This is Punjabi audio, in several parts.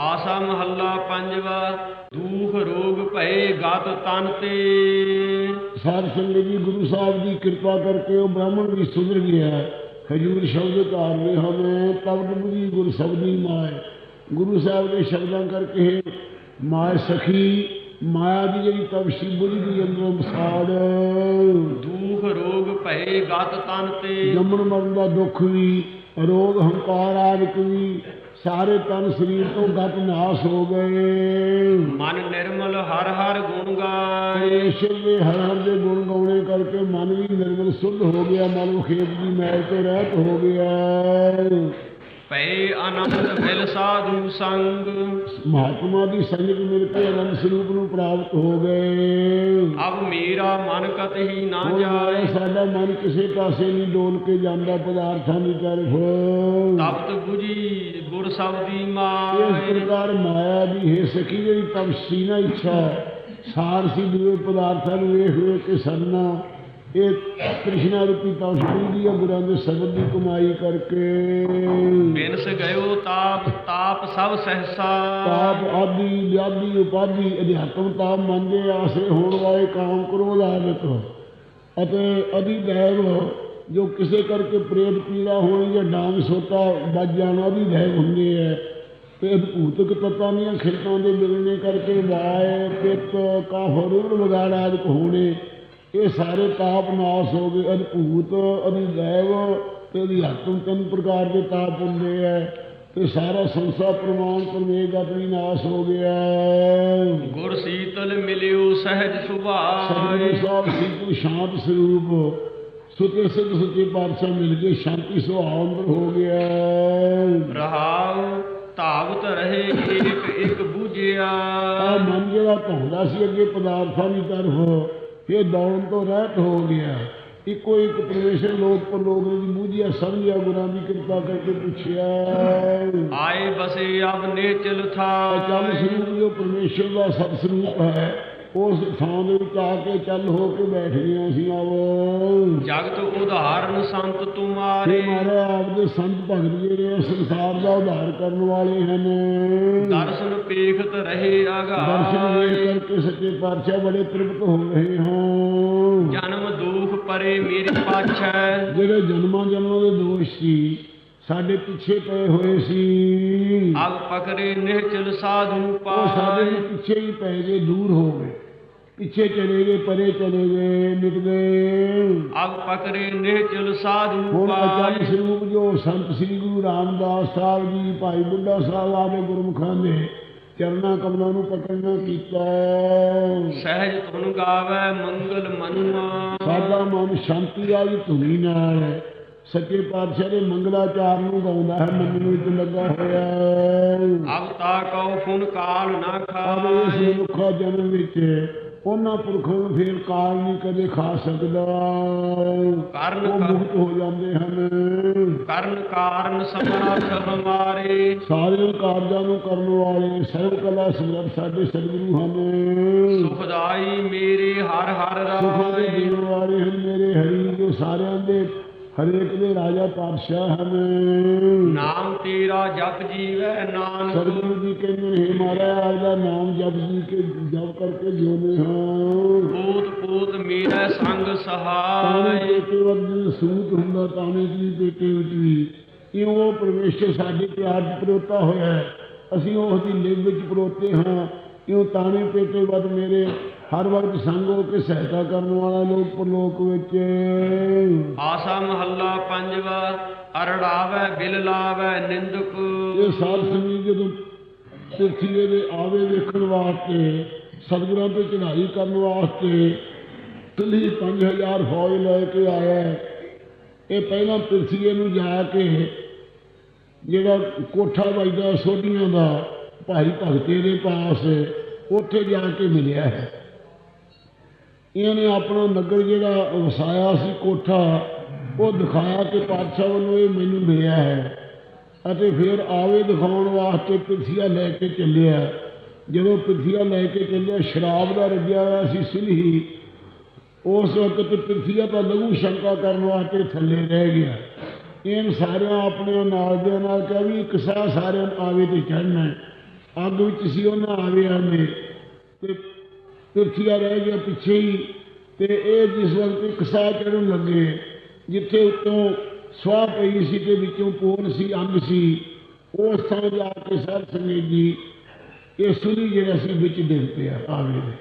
ਆਸਾ ਮਹੱਲਾ ਪੰਜਵਾ ਦੂਖ ਰੋਗ ਭਏ ਗਤ ਤਨ ਤੇ। ਸਾਧ ਸੰਗਤ ਜੀ ਗੁਰੂ ਸਾਹਿਬ ਦੀ ਕਿਰਪਾ ਕਰਕੇ ਉਹ ਬ੍ਰਾਹਮਣ ਵੀ ਸੁਧਰ ਗਿਆ ਹਜੂਰ ਸ਼ਬਦ ਧਾਰਨੇ ਹਨ ਤਬਦ ਬੁਝੀ ਗੁਰ ਸਬਦੀ ਮਾਏ ਗੁਰੂ ਸਾਹਿਬ ਦੇ ਸ਼ਬਦਾਂ ਕਰਕੇ ਮਾਇ ਸਖੀ ਮਾਇਆ ਦੀ ਜਿਹੜੀ ਤਵਸ਼ੀ ਬੁਝੀ ਦੀ ਅੰਦਰੋਂ ਮਸਾੜ ਦੂਖ ਰੋਗ ਭਏ ਗਤ ਤਨ ਤੇ। ਜੰਮਣ ਮਰਨ ਦਾ ਦੁੱਖ ਵੀ ਰੋਗ ਹੰਕਾਰ ਆਦਿਕ ਵੀ ਸਾਰੇ ਤਨ ਸਰੀਰ ਤੋਂ ਗਤ ਨਾਸ ਹੋ ਗਏ। ਮਨ ਨਿਰਮਲ ਹਰ ਹਰ ਗੁਣ ਗਾਏ। ਦੇ ਹਰ ਹਰ ਦੇ ਗੁਣ ਗਾਉਣੇ ਕਰਕੇ ਮਨ ਵੀ ਨਿਰਮਲ ਸੁੱਧ ਹੋ ਗਿਆ। ਮਨ ਖੇਤ ਦੀ ਮੈਲ ਤੋਂ ਰਹਿਤ ਹੋ ਗਿਆ। ਭਏ ਆਨੰਦ ਮਿਲ ਸਾਧੂ ਸੰਗ। ਮਹਾਤਮਾ ਦੀ ਸੰਗਤ ਮਿਲ ਕੇ ਅਨੰਦ ਸਰੂਪ ਨੂੰ ਪ੍ਰਾਪਤ ਹੋ ਗਏ। ਅਬ ਮੇਰਾ ਮਨ ਕਤਹੀ ਨਾ ਹੁਣ ਜਾਏ। ਸਾਡਾ ਮਨ ਕਿਸੇ ਪਾਸੇ ਨਹੀਂ ਡੋਲ ਕੇ ਜਾਂਦਾ ਪਦਾਰਥਾਂ ਦੀ ਤਰਫ। ਤਪਤ 부ਜੀ ਗੁਰ ਸਬਦੀ ਇਸ ਮਾਏ। ਪ੍ਰਕਾਰ ਮਾਇਆ ਦੀ ਹੈ ਸਖੀ ਜਿਹੜੀ ਤਪਸੀ ਨਾ ਇੱਛਾ ਸਾਰ ਸੀ ਦੂਏ ਪਦਾਰਥਾਂ ਨੂੰ ਵੇਖ ਵੇਖ ਕੇ ਸਰਨਾ ਇਹ ਕ੍ਰਿਸ਼ਨਾ ਰੂਪੀ ਤਪਸੀ ਦੀ ਆ ਗੁਰਾਂ ਦੇ ਸ਼ਬਦ ਦੀ ਕਮਾਈ ਕਰਕੇ। ਬਿਨਸ ਗਇਓ ਤਾਪ ਤਾਪ ਸਭ ਸਹਸਾ। ਤਾਪ ਆਦਿ ਵਿਆਦੀ ਉਪਾਦੀ ਅਧਿਆਤਮ ਤਾਪ ਮਨ ਦੇ ਆਸਰੇ ਹੋਣ ਵਾਲੇ ਕਾਮ ਕ੍ਰੋਧ ਆਦਿਕ ਅਤੇ ਅਧਿ ਦੈਵ ਜੋ ਕਿਸੇ ਕਰਕੇ ਪ੍ਰੇਤ ਪੀੜਾ ਹੋਣੀ ਜਾਂ ਡਾਂਗ ਸੋਤਾ ਵੱਜ ਜਾਣਾ ਵੀ ਦੈਵ ਹੁੰਦੇ ਹੈ ਤੇ ਅਦਭੂਤਕ ਤਤਾਂ ਦੀਆਂ ਖਿਲਤਾਂ ਦੇ ਮਿਲਣੇ ਕਰਕੇ ਵਾਏ ਪਿੱਤ ਕਾਫ ਰੂੜ ਵਗਾੜ ਆਦਿਕ ਹੋਣੇ। ਇਹ ਸਾਰੇ ਤਾਪ ਨਾਸ ਹੋ ਗਏ ਅਦਭੂਤ ਅਧਿ ਦੈਵ ਤੇ ਅਧਿਆਤਮ ਤਿੰਨ ਪ੍ਰਕਾਰ ਦੇ ਤਾਪ ਹੁੰਦੇ ਹੈ ਤੇ ਸਾਰਾ ਸੰਸਾਰ ਪ੍ਰਮਾਣ ਪਰਮੇਗ ਆਪਣੀ ਨਾਸ ਹੋ ਗਿਆ। ਗੁਰ ਸੀਤਲ ਮਿਲਿਓ ਸਹਿਜ ਸੁਭਾਏ ਸਾਹਿਬ ਸਿੱਧੂ ਸ਼ਾਂਤ ਸਰੂਪ ਸੁਤੇ ਸਿੱਧ ਸੁੱਚੇ ਪਾਤਸ਼ਾਹ ਮਿਲ ਕੇ ਸ਼ਾਂਤੀ ਸੁਭਾਅ ਅੰਦਰ ਹੋ ਗਿਆ। ਰਹਾਉ ਧਾਵਤ ਰਹੇ ਇੱਕ ਇੱਕ ਬੂਝਿਆ। ਆ ਮਨ ਜਿਹੜਾ ਧੌਂਦਾ ਸੀ ਅੱਗੇ ਪਦਾਰਥਾਂ ਦੀ ਤਰਫ ਇਹ ਦੌੜਨ ਤੋਂ ਰਹਿਤ ਹੋ ਗਿਆ। ਇੱਕੋ ਇੱਕ ਪਰਮੇਸ਼ਰ ਲੋਕ ਪਰ ਲੋਕ ਦੀ ਬੂਝਿਆ ਸਮਝਿਆ ਗੁਰਾਂ ਦੀ ਕਿਰਪਾ ਕਰਕੇ ਪੁੱਛਿਆ। ਆਏ ਬਸੇ ਅਬ ਨੇਚਲ ਚੱਲ ਥਾਏ ਸਰੂਪ ਜੋ ਪਰਮੇਸ਼ਰ ਦਾ ਸਤ ਸਰੂਪ ਹੈ। ਉਸ ਥਾਂ ਦੇ ਵਿੱਚ ਆ ਕੇ ਚੱਲ ਹੋ ਕੇ ਬੈਠ ਗਏ ਅਸੀਂ ਆਵੋ। ਜਗਤ ਉਦਾਹਰਨ ਸੰਤ ਤੇ ਤੁਮਾਰੇ ਮਾਰੇ ਆਪ ਦੇ ਸੰਤ ਭਗਤ ਜਿਹੜੇ ਸੰਸਾਰ ਦਾ ਉਧਾਰ ਕਰਨ ਵਾਲੇ ਹਨ। ਦਰਸ਼ਨ ਪੇਖਤ ਰਹੇ ਦਰਸ਼ਨ ਵੇਖ ਕਰਕੇ ਸੱਚੇ ਪਾਤਸ਼ਾਹ ਬੜੇ ਤ੍ਰਿਪਤ ਹੋ ਰਹੇ ਹਾਂ। ਜਨਮ ਦੁਖ ਪਰੇ ਮੇਰੇ ਪਾਛੈ। ਜਿਹੜੇ ਜਨਮਾਂ ਜਨਮਾਂ ਦੇ ਦੋਸ਼ ਸੀ ਸਾਡੇ ਪਿੱਛੇ ਪਏ ਹੋਏ ਸੀ। ਅਗ ਪਕਰੇ ਨਿਹਚਲ ਸਾਧੂ ਉਹ ਸਾਡੇ ਪਿੱਛੇ ਹੀ ਪੈ ਗਏ ਦੂਰ ਹੋ ਗਏ। ਪਿੱਛੇ ਚਲੇ ਗਏ ਪਰੇ ਚਲੇ ਗਏ ਮਿਟ ਗਏ ਅਗ ਪਕਰੇ ਨਿਹਚਲ ਸਾਧੂ ਹੁਣ ਅਚਲ ਸਰੂਪ ਜੋ ਸੰਤ ਸ੍ਰੀ ਗੁਰੂ ਰਾਮਦਾਸ ਸਾਹਿਬ ਜੀ ਭਾਈ ਬੁੱਢਾ ਸਾਹਿਬ ਆਦੇ ਗੁਰਮੁਖਾਂ ਦੇ ਚਰਨਾਂ ਕਮਲਾਂ ਨੂੰ ਪਕੜਨਾ ਕੀਤਾ ਸਹਿਜ ਧੁਨ ਗਾਵੇ ਮੰਗਲ ਮਨੁਆ। ਸਾਡਾ ਮਨ ਸ਼ਾਂਤੀ ਵਾਲੀ ਧੁਨੀ ਨਾਲ ਸੱਚੇ ਪਾਤਸ਼ਾਹ ਦੇ ਮੰਗਲਾਚਾਰ ਨੂੰ ਗਾਉਂਦਾ ਹੈ ਮਨ ਵਿੱਚ ਲੱਗਾ ਹੋਇਆ ਅਬ ਤਾ ਕਉ ਫੁਨ ਕਾਲ ਨਾ ਆਵੇ ਇਸ ਮਨੁੱਖਾ ਜਨਮ ਵਿੱਚ ਉਹਨਾਂ ਪੁਰਖਾਂ ਨੂੰ ਫੇਰ ਕਾਲ ਨਹੀਂ ਕਦੇ ਖਾ ਸਕਦਾ। ਕਰਨ ਮੁਕਤ ਹੋ ਜਾਂਦੇ ਹਨ। ਕਰਨ ਕਾਰਨ ਸਮਰਥ ਹਮਾਰੇ ਸਾਰੇ ਕਾਰਜਾਂ ਨੂੰ ਕਰਨ ਵਾਲੇ ਸਰਵ ਕਲਾ ਸਮਰੱਥ ਸਾਡੇ ਸਤਿਗੁਰੂ ਹਨ। ਸੁਖਦਾਈ ਮੇਰੇ ਹਰ ਹਰ ਸੁਖਾਂ ਦੇ ਰਾਏ। ਦੇਣ ਵਾਲੇ ਹਨ ਮੇਰੇ ਹਰੀ ਜੋ ਸਾਰਿਆਂ ਦੇ। ਹਰੇਕ ਦੇ ਰਾਜਾ ਪਾਤਸ਼ਾਹ ਹਨ। ਨਾਮ ਤੇਰਾ ਜਪ ਜੀਵੈ ਨਾਨਕ। ਸਤਿਗੁਰੂ ਜੀ ਕਹਿੰਦੇ ਨੇ ਮਹਾਰਾਜ ਦਾ ਨਾਮ ਜਪ ਜੀ ਕੇ ਜਪ ਕਰਕੇ ਜਿਉਂਦੇ ਹਾਂ। ਪੂਤ ਪੂਤ ਮੇਰਾ ਸੰਗ ਸਹਾਈ ਪੇਟੇ ਵੱਲ ਸੂਤ ਹੁੰਦਾ ਤਾਣੇ ਦੀ ਵਿੱਚ ਵੀ। ਇਉਂ ਉਹ ਪਰਮੇਸ਼ਰ ਸਾਡੇ ਪਿਆਰ ਚ ਪਰੋਤਾ ਹੋਇਆ ਹੈ। ਅਸੀਂ ਉਸ ਦੀ ਲਿਵ ਵਿੱਚ ਪਰੋਤੇ ਹਾਂ। ਇਉਂ ਤਾਣੇ ਪੇਟੇ ਵੱਲ ਮੇਰੇ ਹਰ ਵਕਤ ਸੰਗ ਹੋ ਕੇ ਸਹਾਇਤਾ ਕਰਨ ਵਾਲਾ ਲੋਕ ਪਰਲੋਕ ਵਿੱਚ ਆਸਾ ਮਹੱਲਾ ਪੰਜਵਾ ਅਰੜਾਵੇ ਬਿਲ ਲਾਵੇ ਨਿੰਦਕ ਇਹ ਸਾਧ ਸੰਗਤ ਜਦੋਂ ਪਿਰਥੀਏ ਦੇ ਆਵੇ ਵੇਖਣ ਵਾਸਤੇ ਸਤਿਗੁਰਾਂ ਤੇ ਚੜ੍ਹਾਈ ਕਰਨ ਵਾਸਤੇ ਤਲੀ 5000 ਫੌਜ ਲੈ ਕੇ ਆਇਆ। ਇਹ ਪਹਿਲਾਂ ਪਿਰਥੀਏ ਨੂੰ ਜਾ ਕੇ ਜਿਹੜਾ ਕੋਠਾ ਵੱਜਦਾ ਸੋਢੀਆਂ ਦਾ ਭਾਈ ਭਗਤੇ ਦੇ ਪਾਸ ਉੱਥੇ ਜਾ ਕੇ ਮਿਲਿਆ ਹੈ ਇਹਨੇ ਆਪਣਾ ਨਗਰ ਜਿਹੜਾ ਵਸਾਇਆ ਸੀ ਕੋਠਾ ਉਹ ਦਿਖਾਇਆ ਕਿ ਪਾਤਸ਼ਾਹ ਵੱਲੋਂ ਇਹ ਮੈਨੂੰ ਮਿਲਿਆ ਹੈ ਅਤੇ ਫਿਰ ਆਵੇ ਦਿਖਾਉਣ ਵਾਸਤੇ ਪਿਰਥੀਆ ਲੈ ਕੇ ਚੱਲਿਆ ਜਦੋਂ ਪਿਰਥੀਆ ਲੈ ਕੇ ਚੱਲਿਆ ਸ਼ਰਾਬ ਦਾ ਰੱਜਿਆ ਹੋਇਆ ਸੀ ਸਿਲਹੀ ਉਸ ਵਕਤ ਪਿਰਥੀਆ ਤਾਂ ਲਘੂ ਸ਼ੰਕਾ ਕਰਨ ਵਾਸਤੇ ਥੱਲੇ ਰਹਿ ਗਿਆ ਇਹਨ ਸਾਰਿਆਂ ਆਪਣੇ ਨਾਲ ਦੇ ਨਾਲ ਕਿਹਾ ਵੀ ਇੱਕ ਸਾਹ ਸਾਰਿਆਂ ਨੂੰ ਆਵੇ ਤੇ ਚੜ੍ਹਨਾ ਹੈ ਅੱਗ ਵਿੱਚ ਸੀ, ਉਹਨਾਂ ਆਵਿਆਂ ਨੇ ਤੇ ਪਿਰਥੀਆ ਰਹਿ ਗਿਆ ਪਿੱਛੇ ਹੀ। ਤੇ ਇਹ ਜਿਸ ਵਕਤ ਇੱਕ ਸਾਹ ਚੜਨ ਲੱਗੇ, ਜਿੱਥੇ ਉੱਤੋਂ ਸਵਾਹ ਪਈ ਸੀ ਤੇ ਵਿੱਚੋਂ ਪੋਨ ਸੀ ਅੰਗ ਸੀ, ਉਸ ਥਾਂ ਜਾ ਕੇ ਸਰ ਸੰਗੀਤ ਜੀ ਇਹ ਸੁਣੀ ਜਿਹੜਾ ਸੀ ਵਿੱਚ ਡਿੱਗ ਪਿਆ ਆਵੇ ਦੇ।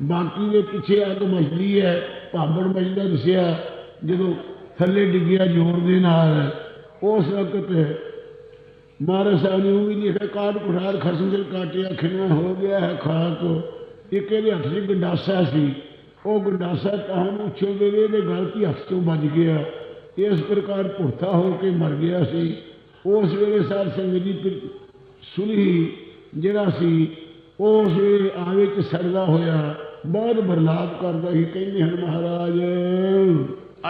ਬਾਕੀ ਦੇ ਪਿੱਛੇ ਅੱਗ ਮਚਦੀ ਹੈ, ਭਾਂਬੜ ਮਚਦਾ ਦੱਸਿਆ, ਜਦੋਂ ਥੱਲੇ ਡਿੱਗਿਆ ਜ਼ੋਰ ਦੇ ਨਾਲ। ਉਸ ਵਕਤ ਮਹਾਰਾਜ ਸਾਹਿਬ ਨੇ ਉਹ ਵੀ ਲਿਖਿਆ ਕਾਟ ਕੁਠਾਰ ਖਸਮ ਦਿਲ ਕਾਟਿਆ ਖਿੰਨਾ ਹੋ ਗਿਆ ਹੈ ਖਾਕ ਇੱਕ ਇਹਦੇ ਹੱਥ 'ਚ ਗੰਡਾਸਾ ਸੀ। ਉਹ ਗੰਡਾਸਾ ਤਾਂ ਨੂੰ ਛੋਦੇ ਦੇ ਇਹਦੇ ਗਲ 'ਚ ਹੱਥ ਤੋਂ ਵੱਜ ਗਿਆ। ਇਸ ਪ੍ਰਕਾਰ ਭੁਰਤਾ ਹੋ ਕੇ ਮਰ ਗਿਆ ਸੀ। ਉਸ ਵੇਲੇ ਸਾਧ ਸੰਗਤ ਜੀ ਫਿਰ ਸੁਣੀ ਜਿਹੜਾ ਸੀ ਉਸ ਵੇਲੇ ਆਵੇ ਚ ਸੜਦਾ ਹੋਇਆ ਬਹੁਤ ਬਰਲਾਪ ਕਰਦਾ ਸੀ ਕਹਿੰਦੇ ਹਨ ਮਹਾਰਾਜ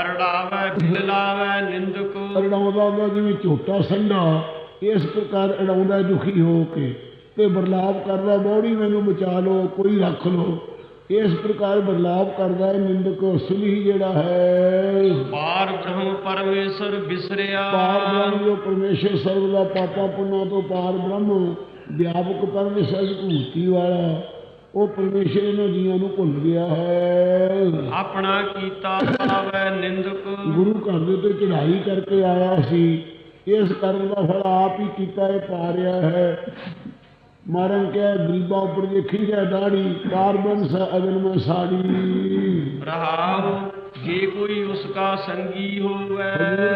ਅਰੜਾਵੇ ਫਿਲਲਾਵੇ ਨਿੰਦਕ। ਅੜਾਉਂਦਾ ਹੁੰਦਾ ਜਿਵੇਂ ਝੋਟਾ ਸੰਡਾ। ਇਸ ਪ੍ਰਕਾਰ ਅੜਾਉਂਦਾ ਦੁਖੀ ਹੋ ਕੇ ਤੇ ਬਰਲਾਪ ਕਰਦਾ ਬੋੜੀ ਮੈਨੂੰ ਬਚਾ ਲਓ ਕੋਈ ਰੱਖ ਲਓ। ਇਸ ਪ੍ਰਕਾਰ ਬਰਲਾਪ ਕਰਦਾ ਹੈ ਨਿੰਦਕ ਸੁਲੀ ਜਿਹੜਾ ਹੈ। ਪਾਰ ਬ੍ਰਹਮ ਪਰਮੇਸ਼ਰ ਬਿਸਰਿਆ। ਪਾਰ ਬ੍ਰਹਮ ਜੋ ਪਰਮੇਸ਼ਰ ਸਰਵ ਦਾ ਪਾਪਾ ਪੁੰਨਾ ਤੋਂ ਪਾਰ ਬ੍ਰਹਮ ਵਿਆਪਕ ਪਰਮੇਸ਼ਰ ਦੀ ਭੂਤੀ ਵਾਲਾ ਉਹ ਪਰਮੇਸ਼ਰ ਇਹਨਾਂ ਜੀਆਂ ਨੂੰ ਭੁੱਲ ਗਿਆ ਹੈ। ਆਪਣਾ ਕੀਤਾ ਪਾਵੇ ਨਿੰਦਕ। ਗੁਰੂ ਘਰ ਦੇ ਉੱਤੇ ਚੜ੍ਹਾਈ ਕਰਕੇ ਆਇਆ ਸੀ। ਇਸ ਕਰਮ ਦਾ ਫਲ ਆਪ ਹੀ ਕੀਤਾ ਹੈ ਪਾ ਰਿਹਾ ਹੈ। ਮਾਰਨ ਕਿਹਾ ਗਰੀਬਾਂ ਉੱਪਰ ਦੇਖੀ ਜਾਏ ਦਾੜੀ ਕਾਰਬਨ ਸ ਅਗਨ ਮੈਂ ਸਾੜੀ। ਰਹਾਉ ਜੇ ਕੋਈ ਉਸਕਾ ਸੰਗੀ ਹਜ਼ੂਰ ਹੋਵੇ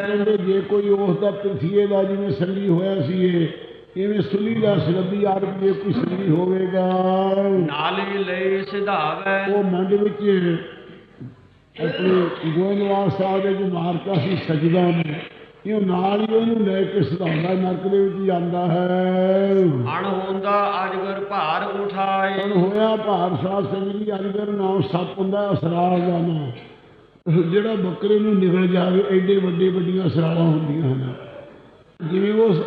ਕਹਿੰਦੇ ਜੇ ਕੋਈ ਉਸ ਦਾ ਪ੍ਰਿਥੀਏ ਦਾ ਜਿਵੇਂ ਸੰਗੀ ਹੋਇਆ ਸੀ ਇਹ ਇਵੇਂ ਸੁਲੀ ਦਾ ਸਰਬੀ ਆਦਮ ਜੇ ਕੋਈ ਸੰਗੀ ਹੋਵੇਗਾ। ਨਾਲੇ ਲਈ ਸਿਧਾਵੇ। ਉਹ ਮੰਡ ਵਿੱਚ ਆਪਣੇ ਗੋਇੰਦਵਾਲ ਸਾਹਿਬ ਦੇ ਜੋ ਮਾਰਤਾ ਸੀ ਸਜਦਾ ਨੇ ਇਹ ਨਾਲ ਹੀ ਉਹਨੂੰ ਲੈ ਕੇ ਸਿਧਾਉਂਦਾ ਨਰਕ ਦੇ ਵਿੱਚ ਜਾਂਦਾ ਹੈ। ਅਣ ਹੁੰਦਾ ਅਜਗਰ ਭਾਰ ਉਠਾਏ। ਹੁਣ ਹੋਇਆ ਭਾਰ ਸਾਧ ਸਿੰਘ ਜੀ ਅਜਗਰ ਨਾਮ ਸੱਪ ਹੁੰਦਾ ਅਸਰਾਲ ਦਾ ਨਾਮ। ਜਿਹੜਾ ਬੱਕਰੇ ਨੂੰ ਨਿਗਲ ਜਾਵੇ ਐਡੇ ਵੱਡੇ ਵੱਡੀਆਂ ਅਸਰਾਲਾਂ ਹੁੰਦੀਆਂ ਹਨ। ਜਿਵੇਂ ਉਸ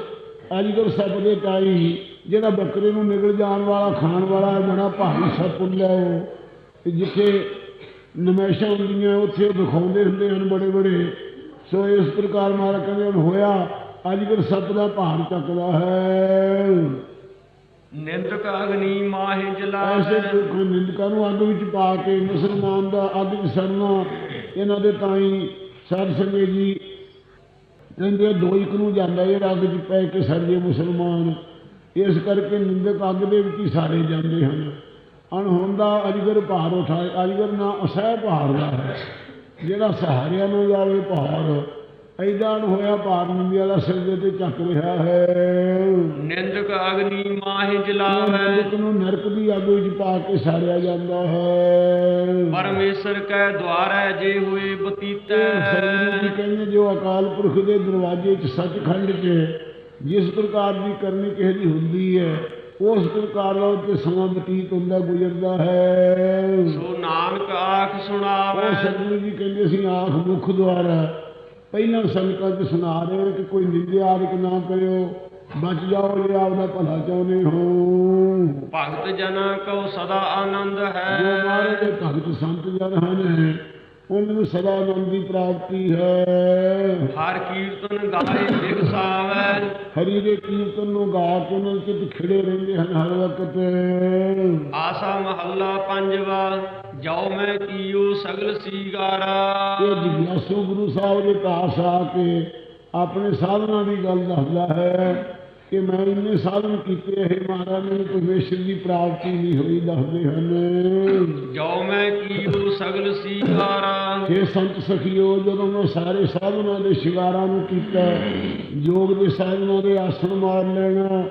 ਅਜਗਰ ਸੱਪ ਦੇ ਕਾਈ ਜਿਹੜਾ ਬੱਕਰੇ ਨੂੰ ਨਿਗਲ ਜਾਣ ਵਾਲਾ ਖਾਣ ਵਾਲਾ ਬੜਾ ਭਾਰੀ ਸੱਪ ਹੁੰਦਾ ਉਹ। ਜਿੱਥੇ ਨਮੈਸ਼ਾਂ ਹੁੰਦੀਆਂ ਉੱਥੇ ਦਿਖਾਉਂਦੇ ਹੁੰਦੇ ਹਨ ਬੜੇ ਬੜੇ ਸੋ ਇਸ ਪ੍ਰਕਾਰ ਮਾਰਾ ਕਹਿੰਦੇ ਹੁਣ ਹੋਇਆ ਅਜਗਰ ਸੱਪ ਦਾ ਭਾਰ ਚੱਕਦਾ ਹੈ। ਨਿੰਦਕ ਅਗਨੀ ਮਾਹੇ ਐਸੇ ਜਲਾਵੇ ਦੁੱਖ ਨਿੰਦਕਾਂ ਨੂੰ ਅੱਗ ਵਿੱਚ ਪਾ ਕੇ ਮੁਸਲਮਾਨ ਦਾ ਅੱਗ ਵਿੱਚ ਸੜਨਾ ਇਹਨਾਂ ਦੇ ਤਾਈ ਸਾਧ ਸੰਗਤ ਜੀ ਕਹਿੰਦੇ ਆ, ਦੋ ਇੱਕ ਨੂੰ ਜਾਂਦਾ ਇਹ ਅੱਗ 'ਚ ਪੈ ਕੇ ਸੜ ਜੇ ਮੁਸਲਮਾਨ। ਇਸ ਕਰਕੇ ਨਿੰਦਕ ਅੱਗ ਦੇ ਵਿੱਚ ਹੀ ਸਾਰੇ ਜਾਂਦੇ ਹਨ। ਅਣਹੋਂਦਾ ਅਜਗਰ ਭਾਰ ਉਠਾਏ ਅਜਗਰ ਨਾ ਅਸਹਿ ਭਾਰ ਦਾ ਹੈ। ਜਿਹੜਾ ਸਹਾਰਿਆਂ ਨੂੰ ਜਾਵੇ ਭਾਰ ਐਦਾਂ ਹੋਇਆ ਭਾਰ ਨਿੰਦੀ ਵਾਲਾ ਸਿਰ ਦੇ ਤੇ ਚੱਕ ਰਿਹਾ ਹੈ। ਨਿੰਦਕ ਅਗਨੀ ਮਾਹੇ ਜਲਾਵੇ। ਨਿੰਦਕ ਨੂੰ ਨਰਕ ਦੀ ਅੱਗ ਵਿੱਚ ਪਾ ਕੇ ਸਾੜਿਆ ਜਾਂਦਾ ਹੈ। ਪਰਮੇਸ਼ਰ ਕੈ ਦੁਆਰੈ ਜੇ ਹੋਏ ਬਤੀਤੈ। ਜੀ ਕਹਿੰਦੇ ਜੋ ਅਕਾਲ ਪੁਰਖ ਦੇ ਦਰਵਾਜ਼ੇ 'ਚ ਸੱਚਖੰਡ 'ਚ ਜਿਸ ਪ੍ਰਕਾਰ ਦੀ ਕਰਨੀ ਕਿਸੇ ਦੀ ਹੁੰਦੀ ਹੈ ਉਸ ਪ੍ਰਕਾਰ ਉੱਤੇ ਸਮਾਂ ਬਤੀਤ ਹੁੰਦਾ ਗੁਜ਼ਰਦਾ ਹੈ। ਸੋ ਨਾਨਕ ਆਖ ਸੁਣਾਵੇ। ਉਹ ਸਤਿਗੁਰੂ ਜੀ ਕਹਿੰਦੇ ਸੀ ਆਖ ਮੁਖ ਦੁਆਰਾ ਪਹਿਲਾਂ 'ਚ ਸੁਣਾ ਰਹੇ ਕਿ ਕੋਈ ਨਿੰਦਿਆ ਆਦਿਕ ਨਾ ਕਰਿਓ। ਬਚ ਜਾਓ ਜੇ ਆਪਦਾ ਭਲਾ ਚਾਹੁੰਦੇ ਹੋ। ਭਗਤ ਜਨਾਂ ਕੋ ਸਦਾ ਆਨੰਦ ਜੋ ਹੈ ਮਹਾਰਾਜ ਦੇ ਭਗਤ ਸੰਤ ਜਨ ਹਨ ਉਹਨਾਂ ਨੂੰ ਸਦਾ ਆਨੰਦ ਦੀ ਪ੍ਰਾਪਤੀ ਹੈ। ਹਰ ਕੀਰਤਨ ਗਾਏ ਬਿਗਸਾਵੇ ਹਰੀ ਦੇ ਕੀਰਤਨ ਨੂੰ ਗਾ ਕੇ ਉਹਨਾਂ ਚਿੱਤ ਖਿੜੇ ਰਹਿੰਦੇ ਹਨ ਹਰ ਵਕਤ। ਆਸਾ ਮਹੱਲਾ ਪੰਜਵਾ ਜਾਉ ਮੈਂ ਕੀਓ ਸਗਲ ਸੀਗਾਰਾ। ਇਹ ਜਿਗਿਆਸੂ ਗੁਰੂ ਸਾਹਿਬ ਦੇ ਪਾਸ ਆ ਕੇ ਆਪਣੇ ਸਾਧਨਾਂ ਦੀ ਗੱਲ ਦੱਸਦਾ ਹੈ। ਕਿ ਮੈਂ ਇੰਨੇ ਸਾਧਨ ਕੀਤੇ ਇਹ ਮਹਾਰਾਜ ਮੈਨੂੰ ਪਰਮੇਸ਼ਰ ਦੀ ਪ੍ਰਾਪਤੀ ਨਹੀਂ ਹੋਈ ਦੱਸਦੇ ਹਨ। ਜਾਉ ਮੈਂ ਕੀਓ ਸਗਲ ਸੀਗਾਰਾ। ਇਹ ਸੰਤ ਸਖੀਓ ਜਦੋਂ ਮੈਂ ਸਾਰੇ ਸਾਧਨਾਂ ਦੇ ਸ਼ਿੰਗਾਰਾਂ ਨੂੰ ਕੀਤਾ ਯੋਗ ਦੇ ਸਾਧਨਾਂ ਦੇ ਆਸਣ ਮਾਰ ਲੈਣਾ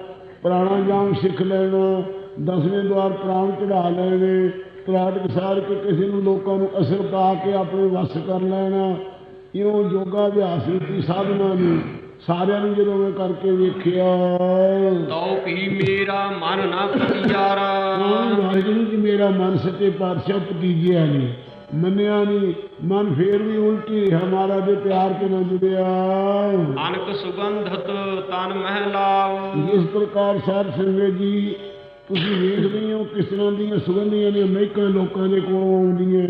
ਪ੍ਰਾਣਾਯਾਮ ਸਿੱਖ ਲੈਣਾ ਦਸਵੇਂ ਦਵਾਰ ਪ੍ਰਾਣ ਚੜਾ ਲੈਣੇ ਪ੍ਰਾਟਕ ਸਾਰ ਕੇ ਕਿਸੇ ਨੂੰ ਲੋਕਾਂ ਨੂੰ ਅਸਰ ਪਾ ਕੇ ਆਪਣੇ ਵੱਸ ਕਰ ਲੈਣਾ ਇਉਂ ਯੋਗਾ ਅਭਿਆਸ ਦੀ ਸਾਧਨਾ ਨੂੰ ਸਾਰਿਆਂ ਨੂੰ ਜਦੋਂ ਮੈਂ ਕਰਕੇ ਵੇਖਿਆ ਤਉ ਭੀ ਮੇਰਾ ਮਨ ਨਾ ਪਤਿਆਰਾ ਵਾਹਿਗੁਰੂ ਜੀ ਮੇਰਾ ਮਨ ਸੱਚੇ ਪਾਤਸ਼ਾਹ ਭਤੀਜਿਆ ਨਹੀਂ ਮੰਨਿਆ ਨਹੀਂ ਮਨ ਫੇਰ ਵੀ ਉਲਟੀ ਹਮਾਰਾ ਦੇ ਪਿਆਰ ਤੇ ਨਾ ਜੁੜਿਆ। ਅਨਕ ਸੁਗੰਧਤ ਤਨ ਮਹਿ ਲਾਵ ਇਸ ਪ੍ਰਕਾਰ ਸਾਧ ਸੰਗਤ ਜੀ ਤੁਸੀਂ ਵੇਖਦੇ ਹੋ ਕਿਸ ਤਰ੍ਹਾਂ ਦੀਆਂ ਸੁਗੰਧੀਆਂ ਦੀਆਂ ਮਹਿਕਾਂ ਲੋਕਾਂ ਦੇ ਕੋਲੋਂ ਆਉਂਦੀਆਂ।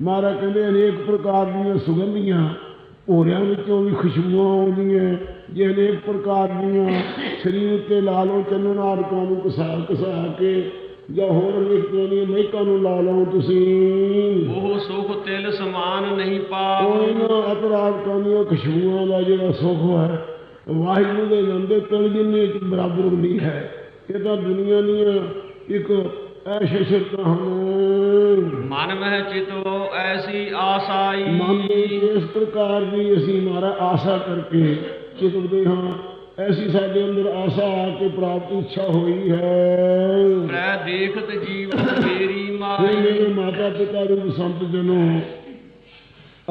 ਮਹਾਰਾਜ ਕਹਿੰਦੇ ਅਨੇਕ ਪ੍ਰਕਾਰ ਦੀਆਂ ਸੁਗੰਧੀਆਂ ਭੋਰਿਆਂ ਵਿੱਚੋਂ ਵੀ ਖੁਸ਼ਬੂਆਂ ਆਉਂਦੀਆਂ ਜੇ ਅਨੇਕ ਪ੍ਰਕਾਰ ਦੀਆਂ ਸਰੀਰ ਉੱਤੇ ਲਾ ਲਓ ਚੰਨਣ ਆਦਿਕਾਂ ਨੂੰ ਕਸਾ ਕਸਾ ਕੇ ਜਾਂ ਹੋਰ ਅਨੇਕ ਦੀਆਂ ਮਹਿਕਾਂ ਨੂੰ ਲਾ ਲਓ ਤੁਸੀਂ। ਉਹ ਸੁਖ ਤਿਲ ਸਮਾਨ ਨਹੀਂ ਉਹ ਪਾਵ ਇਹਨਾਂ ਅਪਰਾਧਕਾਂ ਦੀਆਂ ਖੁਸ਼ਬੂਆਂ ਦਾ ਜਿਹੜਾ ਸੁਖ ਹੈ ਵਾਹਿਗੁਰੂ ਦੇ ਨਾਮ ਦੇ ਤਿਲ ਜਿੰਨੇ ਚ ਬਰਾਬਰ ਨਹੀਂ ਹੈ ਇਹ ਤਾਂ ਦੁਨੀਆ ਦੀਆਂ ਇੱਕ ਐਸ਼ੇ ਸ਼ਰਤਾਂ ਹਨ। ਮਨ ਮਹਿ ਚਿਤੋ ਐਸੀ ਆਸਾਈ। ਮਨ ਦੇ ਇਸ ਪ੍ਰਕਾਰ ਦੀ ਅਸੀਂ ਮਾਰਾ ਆਸਾ ਕਰਕੇ ਚਿਤਵਦੇ ਹਾਂ। ਐਸੀ ਸਾਡੇ ਅੰਦਰ ਆਸਾ ਆ ਕੇ ਪ੍ਰਾਪਤ ਇੱਛਾ ਹੋਈ ਹੈ। ਪ੍ਰੈ ਦੇਖਤ ਜੀਵਨ ਮੇਰੀ ਮਾਈ। ਮੇਰੇ ਮਾਤਾ ਪਿਤਾ ਰੂਪ ਸੰਤ ਜਨੋ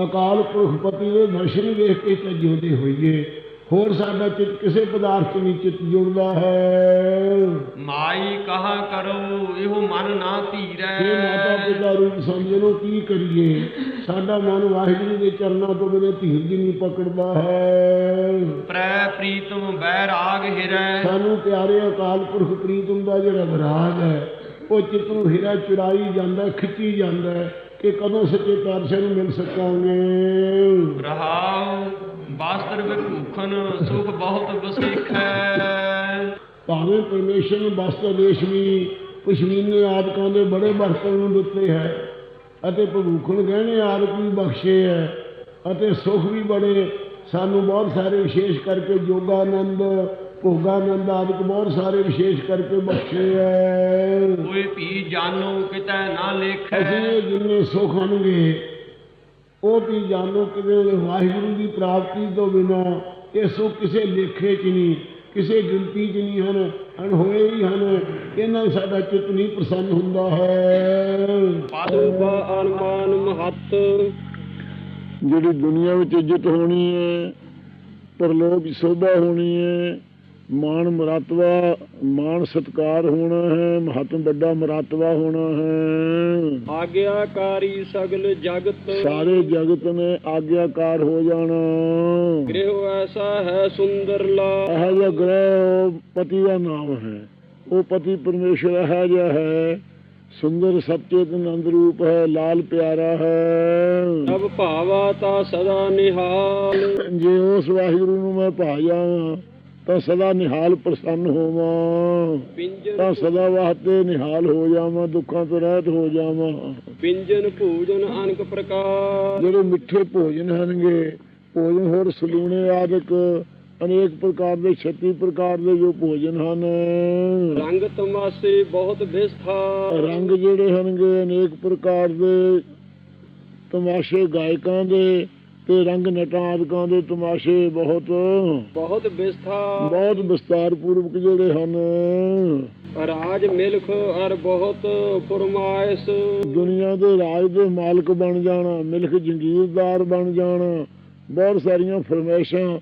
ਅਕਾਲ ਪੁਰਖ ਪਤੀ ਦੇ ਦਰਸ਼ਨ ਵੇਖ ਕੇ ਤਾਂ ਜਿਉਂਦੇ ਹੋਈਏ। ਹੋਰ ਸਾਡਾ ਚਿੱਤ ਕਿਸੇ ਪਦਾਰਥ ਨਹੀਂ ਚਿੱਤ ਜੁੜਦਾ ਹੈ। ਮਾਈ ਕਹਾ ਕਰੋ ਇਹੋ ਮਨ ਨਾ ਇਹ ਮਾਤਾ ਧੀਰੈ ਪਿਤਾ ਰੂਪ ਸੰਤ ਜਨੋ ਕੀ ਕਰੀਏ? ਸਾਡਾ ਮਨ ਵਾਹਿਗੁਰੂ ਦੇ ਚਰਨਾਂ ਤੋਂ ਬਿਨਾਂ ਧੀਰ ਜੀ ਨਹੀਂ ਪਕੜਦਾ ਹੈ। ਪ੍ਰੈ ਪ੍ਰੀਤਮ ਬੈਰਾਗ ਹਿਰੈ। ਸਾਨੂੰ ਪਿਆਰੇ ਅਕਾਲ ਪੁਰਖ ਪ੍ਰੀਤਮ ਦਾ ਜਿਹੜਾ ਵਿਰਾਗ ਹੈ ਉਹ ਚਿੱਤ ਨੂੰ ਹੀਰਾ ਚੁਰਾਈ ਜਾਂਦਾ ਖਿੱਚੀ ਜਾਂਦਾ ਕਿ ਕਦੋਂ ਸੱਚੇ ਪਾਤਸ਼ਾਹ ਨੂੰ ਮਿਲ ਸਕਾਂਗੇ। ਰਹਾਉ। ਬਾਸਤਰ ਵਿਭੂਖਨ ਸੁਖ ਬਹੁਤ ਵਸਿਖੈ। ਭਾਵੇਂ ਪਰਮੇਸ਼ਰ ਨੇ ਬਸਤਰ ਰੇਸ਼ਮੀ ਪਸ਼ਮੀਨੇ ਆਦਿਕਾਂ ਦੇ ਬੜੇ ਬਰਤਨ ਨੂੰ ਦਿੱਤੇ ਹੈ ਅਤੇ ਭਵੂਖਣ ਗਹਿਣੇ ਆਦਿਕ ਵੀ ਬਖਸ਼ੇ ਹੈ ਅਤੇ ਸੁਖ ਵੀ ਬੜੇ। ਸਾਨੂੰ ਬਹੁਤ ਸਾਰੇ ਵਿਸ਼ੇਸ਼ ਕਰਕੇ ਜੋਗਾਨੰਦ ਭੋਗਾਨੰਦ ਆਦਿਕ ਬਹੁਤ ਸਾਰੇ ਵਿਸ਼ੇਸ਼ ਕਰਕੇ ਬਖਸ਼ੇ ਹੈ। ਕੋਈ ਭੀ ਜਾਨੋ ਕਿਤੈ ਨਾ ਅਸੀਂ ਲੇਖੈ ਇਹ ਜਿੰਨੇ ਸੁਖ ਹੋਣਗੇ ਉਹ ਵੀ ਜਾਣੋ ਕਿ ਵਾਹਿਗੁਰੂ ਦੀ ਪ੍ਰਾਪਤੀ ਤੋਂ ਬਿਨਾ ਇਹ ਕਿਸੇ ਲੇਖੇ 'ਚ ਨਹੀਂ ਕਿਸੇ ਗਿਣਤੀ 'ਚ ਨਹੀਂ ਹਨ ਅਣਹੋਏ ਹੀ ਹਨ। ਇਹਨਾਂ ਸਾਡਾ ਚਿੱਤ ਨਹੀਂ ਪ੍ਰਸੰਨ ਹੁੰਦਾ ਹੈ। ਪਦ ਉਪਾ ਅਨਮਾਨ ਮਹੱਤ। ਜਿਹੜੀ ਦੁਨੀਆ ਵਿੱਚ ਇੱਜ਼ਤ ਹੋਣੀ ਹੈ ਪਰਲੋਕ ਸੋਭਾ ਹੋਣੀ ਹੈ ਮਾਣ ਮਰਾਤਵਾ ਮਾਣ ਸਤਕਾਰ ਹੋਣਾ ਹੈ ਮਹੱਤਵ ਵੱਡਾ ਮਰਾਤਵਾ ਹੋਣਾ ਹੈ। ਆਗਿਆਕਾਰੀ ਸਗਲ ਜਗਤ ਸਾਰੇ ਜਗਤ ਨੇ ਆਗਿਆਕਾਰ ਹੋ ਜਾਣਾ। ਗ੍ਰਹਿ ਐਸਾ ਹੈ ਸੁੰਦਰ ਲਾ ਇਹ ਜਿਹਾ ਗ੍ਰਹਿ ਪਤੀ ਦਾ ਨਾਮ ਹੈ। ਉਹ ਪਤੀ ਪਰਮੇਸ਼ਰ ਇਹ ਜਿਹਾ ਹੈ। ਸੁੰਦਰ ਸਚੇਤ ਆਨੰਦ ਰੂਪ ਹੈ ਲਾਲ ਪਿਆਰਾ ਹੈ। ਸਭ ਭਾਵਾ ਤਾ ਸਦਾ ਨਿਹਾਲ। ਜੇ ਉਸ ਵਾਹਿਗੁਰੂ ਨੂੰ ਮੈਂ ਭਾ ਜਾਵਾਂ ਤਾਂ ਸਦਾ ਨਿਹਾਲ ਪ੍ਰਸੰਨ ਹੋਵਾਂ। ਤਾਂ ਸਦਾ ਵਾਸਤੇ ਨਿਹਾਲ ਹੋ ਜਾਵਾਂ ਦੁੱਖਾਂ ਤੋਂ ਰਹਿਤ ਹੋ ਜਾਵਾਂ। ਪਿੰਜਨ ਭੂਜਨ ਅਨਕ ਪ੍ਰਕਾਰ। ਜਿਹੜੇ ਮਿੱਠੇ ਭੋਜਨ ਹਨਗੇ ਭੋਜਨ ਹੋਰ ਸਲੂਣੇ ਆਦਿਕ ਅਨੇਕ ਪ੍ਰਕਾਰ ਦੇ 36 ਪ੍ਰਕਾਰ ਦੇ ਜੋ ਭੋਜਨ ਹਨ। ਰੰਗ ਤਮਾਸੇ ਬਹੁਤ ਵਿਸਥਾ। ਰੰਗ ਜਿਹੜੇ ਹਨਗੇ ਅਨੇਕ ਪ੍ਰਕਾਰ ਦੇ ਤਮਾਸ਼ੇ ਗਾਇਕਾਂ ਦੇ ਤੇ ਰੰਗ ਨਟਾਂ ਆਦਿਕਾਂ ਦੇ ਤਮਾਸ਼ੇ ਬਹੁਤ। ਬਹੁਤ ਵਿਸਥਾ ਬਹੁਤ ਵਿਸਤਾਰ ਪੂਰਵਕ ਜਿਹੜੇ ਹਨ। ਰਾਜ ਮਿਲਖ ਅਰ ਬਹੁਤ ਫਰਮਾਇਸ਼। ਦੁਨੀਆ ਦੇ ਰਾਜ ਦੇ ਮਾਲਕ ਬਣ ਜਾਣਾ ਮਿਲਕ ਜੰਗੀਰਦਾਰ ਬਣ ਜਾਣਾ ਬਹੁਤ ਸਾਰੀਆਂ ਫਰਮਾਇਸ਼ਾਂ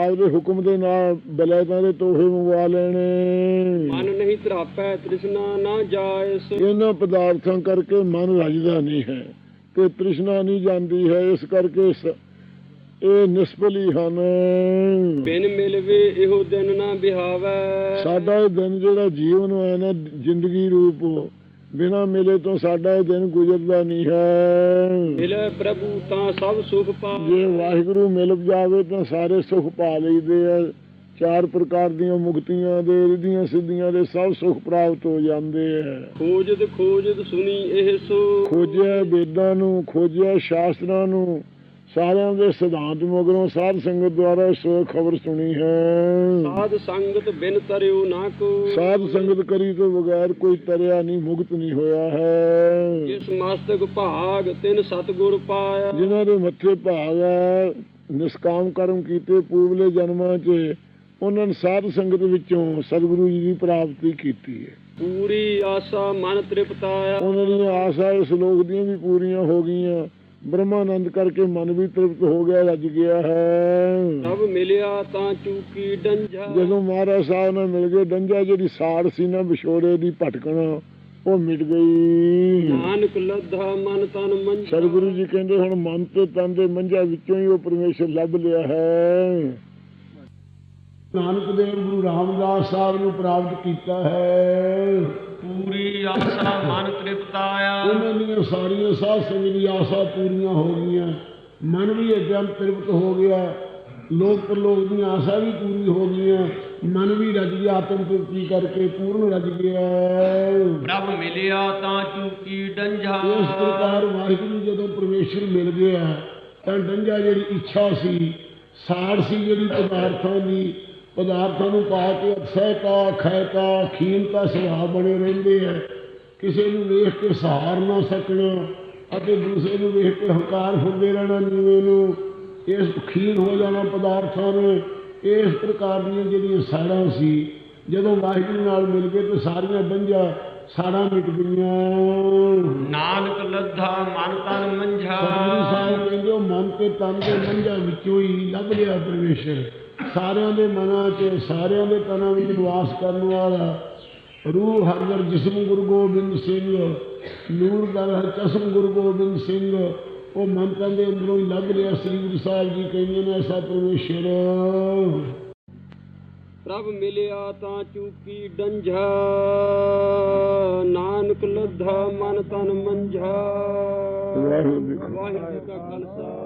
ਆਪਦੇ ਹੁਕਮ ਦੇ ਨਾਲ ਬਲੈਤਾਂ ਦੇ ਤੋਹੇ ਮੰਗਵਾ ਲੈਣੇ। ਮਨ ਨਹੀਂ ਧਰਾਪੈ ਤ੍ਰਿਸ਼ਨਾ ਨਾ ਜਾਇਸ। ਇਹਨਾਂ ਪਦਾਰਥਾਂ ਕਰਕੇ ਮਨ ਰੱਜਦਾ ਨਹੀਂ ਹੈ ਤੇ ਤ੍ਰਿਸ਼ਨਾ ਨਹੀਂ ਜਾਂਦੀ ਹੈ ਇਸ ਕਰਕੇ ਇਹ ਨਿਸਬਲੀ ਹਨ। ਬਿਨ ਮਿਲਵੇ ਇਹੋ ਦਿਨ ਨਾ ਬਿਹਾਵੈ। ਸਾਡਾ ਇਹ ਦਿਨ ਜਿਹੜਾ ਜੀਵਨ ਹੈ ਨਾ ਜ਼ਿੰਦਗੀ ਰੂਪ ਬਿਨਾ ਮਿਲੇ ਤੋਂ ਸਾਡਾ ਇਹ ਦਿਨ ਗੁਜ਼ਰਦਾ ਨਹੀਂ ਹੈ। ਮਿਲੇ ਪ੍ਰਭੂ ਤਾਂ ਸਭ ਸੁਖ ਪਾ। ਜੇ ਵਾਹਿਗੁਰੂ ਮਿਲ ਜਾਵੇ ਤਾਂ ਸਾਰੇ ਸੁਖ ਪਾ ਲਈਦੇ ਆ। ਚਾਰ ਪ੍ਰਕਾਰ ਦੀਆਂ ਮੁਕਤੀਆਂ ਦੇ ਰਿਧੀਆਂ ਸਿੱਧੀਆਂ ਦੇ ਸਭ ਸੁਖ ਪ੍ਰਾਪਤ ਹੋ ਜਾਂਦੇ ਆ। ਖੋਜਦ ਖੋਜਦ ਸੁਣੀ ਇਹ ਸੋ। ਖੋਜਿਆ ਵੇਦਾਂ ਨੂੰ ਖੋਜਿਆ ਸ਼ਾਸਤਰਾਂ ਨੂੰ ਸਾਰਿਆਂ ਦੇ ਸਿਧਾਂਤ ਮਗਰੋਂ ਸਾਧ ਸੰਗਤ ਦੁਆਰਾ ਸੋ ਖਬਰ ਸੁਣੀ ਹੈ। ਸਾਧ ਸੰਗਤ ਬਿਨ ਤਰਿਓ ਨਾ ਕੋ। ਸਾਧ ਸੰਗਤ ਕਰੀ ਤੋਂ ਬਗੈਰ ਕੋਈ ਤਰਿਆ ਨਹੀਂ ਮੁਕਤ ਨਹੀਂ ਹੋਇਆ ਹੈ। ਜਿਸ ਮਸਤਕ ਭਾਗ ਤਿਨ ਸਤਗੁਰ ਪਾਇਆ। ਜਿਨ੍ਹਾਂ ਦੇ ਮੱਥੇ ਭਾਗ ਹੈ ਨਿਸਕਾਮ ਕਰਮ ਕੀਤੇ ਪੂਰਵਲੇ ਜਨਮਾਂ 'ਚ ਉਹਨਾਂ ਨੇ ਸਾਧ ਸੰਗਤ ਵਿੱਚੋਂ ਸਤਿਗੁਰੂ ਜੀ ਦੀ ਪ੍ਰਾਪਤੀ ਕੀਤੀ ਹੈ। ਪੂਰੀ ਆਸਾ ਮਨ ਤ੍ਰਿਪਤਾਇਆ। ਉਹਨਾਂ ਦੀਆਂ ਆਸਾਂ ਇਸ ਲੋਕ ਦੀਆਂ ਵੀ ਪੂਰੀਆਂ ਹੋ ਗਈਆਂ। ਬ੍ਰਹਮਾਨੰਦ ਕਰਕੇ ਮਨ ਵੀ ਤ੍ਰਿਪਤ ਹੋ ਗਿਆ ਰੱਜ ਗਿਆ ਹੈ। ਸਭ ਮਿਲਿਆ ਤਾਂ ਚੂਕੀ ਡੰਜਾ ਜਦੋਂ ਮਹਾਰਾਜ ਸਾਹਿਬ ਨਾਲ ਮਿਲ ਗਏ ਡੰਜਾ ਜਿਹੜੀ ਸਾੜ ਸੀ ਨਾ ਵਿਛੋੜੇ ਦੀ ਭਟਕਣਾ ਉਹ ਮਿਟ ਗਈ। ਨਾਨਕ ਲੱਧਾ ਮਨ ਤਨ ਮੰਜਾ। ਸਤਿਗੁਰੂ ਜੀ ਕਹਿੰਦੇ ਹੁਣ ਮਨ ਤੇ ਤਨ ਦੇ ਮੰਝਾ ਵਿੱਚੋਂ ਹੀ ਉਹ ਪਰਮੇਸ਼ਰ ਲੱਭ ਲਿਆ ਹੈ। ਨਾਨਕ ਦੇਵ ਗੁਰੂ ਰਾਮਦਾਸ ਸਾਹਿਬ ਨੂੰ ਪ੍ਰਾਪਤ ਕੀਤਾ ਹੈ। ਪੂਰੀ ਆਸਾ ਮਨ ਤ੍ਰਿਪਤਾਇਆ ਉਹਨਾਂ ਦੀਆਂ ਸਾਰੀਆਂ ਸਾਧ ਸੰਗਤ ਦੀ ਆਸਾਂ ਪੂਰੀਆਂ ਹੋ ਗਈਆਂ। ਮਨ ਵੀ ਇਕਦਮ ਤ੍ਰਿਪਤ ਹੋ ਗਿਆ। ਲੋਕ ਪਰਲੋਕ ਦੀਆਂ ਆਸਾਂ ਵੀ ਪੂਰੀ ਹੋ ਗਈਆਂ। ਮਨ ਵੀ ਰਜ ਗਿਆ ਆਤਮ ਤ੍ਰਿਪਤੀ ਕਰਕੇ ਪੂਰਨ ਰਜ ਗਿਆ। ਪ੍ਰਭ ਮਿਲਿਆ ਤਾਂ ਚੂਕੀ ਡੰਝਾ। ਇਸ ਪ੍ਰਕਾਰ ਵਾਹਿਗੁਰੂ ਜਦੋਂ ਪਰਮੇਸ਼ਰ ਮਿਲ ਗਿਆ ਤਾਂ ਡੰਜਾ ਜਿਹੜੀ ਇੱਛਾ ਸੀ ਸਾੜ ਸੀ ਜਿਹੜੀ ਪਦਾਰਥਾਂ ਦੀ ਪਦਾਰਥਾਂ ਨੂੰ ਪਾ ਕੇ ਅਕਸੈਤਾ ਖੈਤਾ ਖੀਨਤਾ ਸੁਭਾਅ ਬਣੇ ਰਹਿੰਦੇ ਆ। ਕਿਸੇ ਨੂੰ ਵੇਖ ਕੇ ਸਹਾਰ ਨਾ ਸਕਣਾ ਅਤੇ ਦੂਸਰੇ ਨੂੰ ਵੇਖ ਕੇ ਹੰਕਾਰ ਫੁਰਦੇ ਰਹਿਣਾ ਨੀਵੇਂ ਨੂੰ। ਇਸ ਖੀਨ ਹੋ ਜਾਣਾ ਪਦਾਰਥਾਂ ਨੇ। ਇਸ ਪ੍ਰਕਾਰ ਦੀਆਂ ਜਿਹੜੀਆਂ ਸਾੜਾਂ ਸੀ ਜਦੋਂ ਵਾਹਿਗੁਰੂ ਨਾਲ ਮਿਲ ਗਏ ਤੇ ਸਾਰੀਆਂ ਬੰਝਾਂ ਸਾੜਾਂ ਮਿਟ ਗਈਆਂ। ਨਾਨਕ ਲੱਧਾ ਮਨ ਤਨ ਮੰਝਾ। ਸਾਹਿਬ ਕਹਿੰਦੇ ਮਨ ਤੇ ਤਨ ਦੇ ਮੰਝਾਂ ਵਿੱਚੋਂ ਹੀ ਲੱਭ ਲਿਆ ਪਰਮੇਸ਼ਰ। ਸਾਰਿਆਂ ਦੇ ਮਨਾਂ 'ਚ ਸਾਰਿਆਂ ਦੇ ਤਨਾਂ ਵਿੱਚ ਨਿਵਾਸ ਕਰਨ ਵਾਲਾ ਰੂਹ ਹਰਗਰ ਜਿਸਮ ਗੁਰੂ ਗੋਬਿੰਦ ਸਿੰਘ ਨੂਰ ਦਰ ਹਰ ਚਸਮ ਗੁਰੂ ਗੋਬਿੰਦ ਸਿੰਘ ਉਹ ਮਨ ਤਨ ਦੇ ਅੰਦਰੋਂ ਹੀ ਲੱਭ ਲਿਆ ਸ੍ਰੀ ਗੁਰੂ ਸਾਹਿਬ ਜੀ ਕਹਿੰਦੇ ਨੇ ਐਸਾ ਪਰਮੇਸ਼ਰ ਪ੍ਰਭ ਮਿਲਿਆ ਤਾਂ ਚੂਕੀ ਡੰਝਾ ਨਾਨਕ ਲੱਧਾ ਮਨ ਤਨ ਮੰਝਾ। ਵਾਹਿਗੁਰੂ ਜੀ ਕਾ ਵਾਹਿਗੁਰੂ ਜੀ ਕਾ ਖਾਲਸਾ।